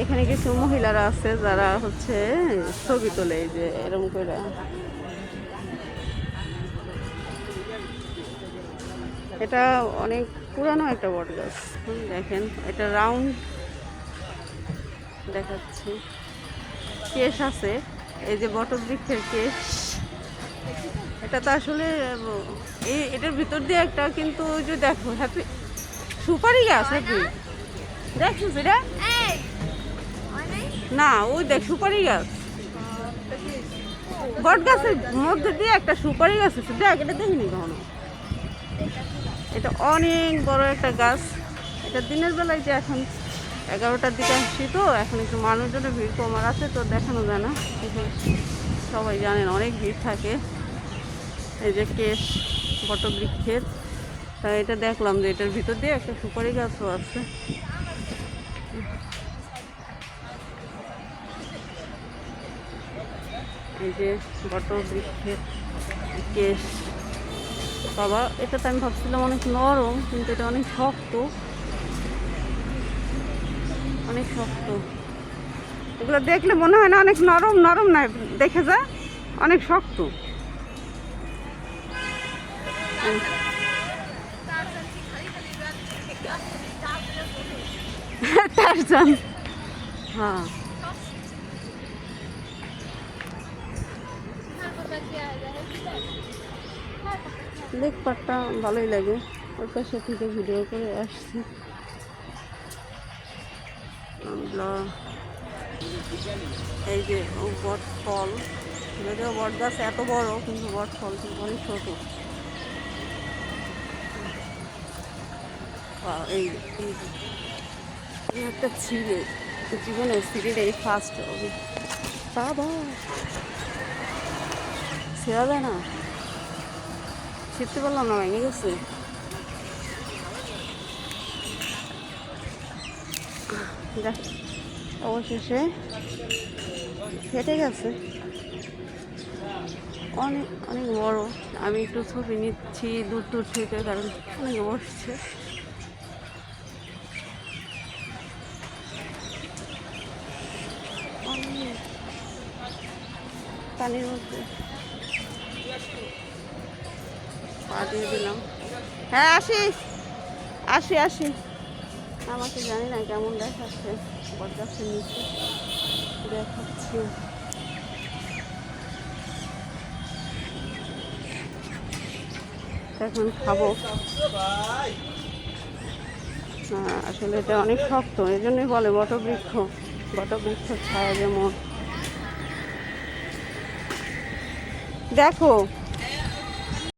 এখানে কিছু মহিলারা আছে যারা হচ্ছে ছবি তোলে এই যে এরকম করে। এটা অনেক পুরানো একটা বট গাছ। দেখেন, এটা রাউন্ড দেখাচ্ছি। কেশ আছে, এই যে বটবৃক্ষের কেশ। এটা তো আসলে এই এটার ভিতর দিয়ে একটা কিন্তু যে দেখো হ্যাপি সুপারি গাছ হ্যাপি দেখছ সেটা না, ওই দেখ, সুপারি গাছ। বট গাছের মধ্যে দিয়ে একটা সুপারি গাছ আছে। দেখ, এটা দেখিনি কখনো। এটা অনেক বড় একটা গাছ। এটা দিনের বেলায় যে এখন এগারোটার দিকে আসছি তো, এখন একটু মানুষজনের ভিড় কমার আছে, তো দেখানো যায় না। সবাই জানেন, অনেক ভিড় থাকে। এই যে কেশ বটবৃক্ষের তাই এটা দেখলাম যে এটার ভিতর দিয়ে একটা সুপারি গাছও আছে। এই যে বটবৃক্ষের কেশ। বাবা এটা তো আমি ভাবছিলাম অনেক নরম, কিন্তু এটা অনেক শক্ত। অনেক শক্ত। এগুলো দেখলে মনে হয় না অনেক নরম নরম না, দেখে যা। অনেক শক্ত। টারজান হ্যাঁ। লেক পাটটা ভালোই লাগে। ওর পাশে থেকে ভিডিও করে আসছি। এই যে বট ফল যদিও বট গাছ এত বড়, কিন্তু বট ফল কিন্তু অনেক ছোট। এই একটা ছিঁড়ে। জীবনে সিঁড়িটা এই ফার্স্ট বাবা! ছেড়া যায় না? ছিঁড়তে পারলাম না, ভেঙে গেছে। অবশেষে ফেটে গেছে। অনেক অনেক বড়। আমি একটু ছবি নিচ্ছি দূর দূর থেকে, কারণ অনেক বসছে পানির মধ্যে। পা দিলাম। হ্যাঁ আসি আসি আসি। আমাকে জানি না কেমন দেখাচ্ছে। বটগাছের নিচে দেখাচ্ছি। এখন খাব। হ্যাঁ, আসলে এটা অনেক শক্ত এই জন্যই বলে বটবৃক্ষ। বটবৃক্ষ ছায়া যেমন। দেখো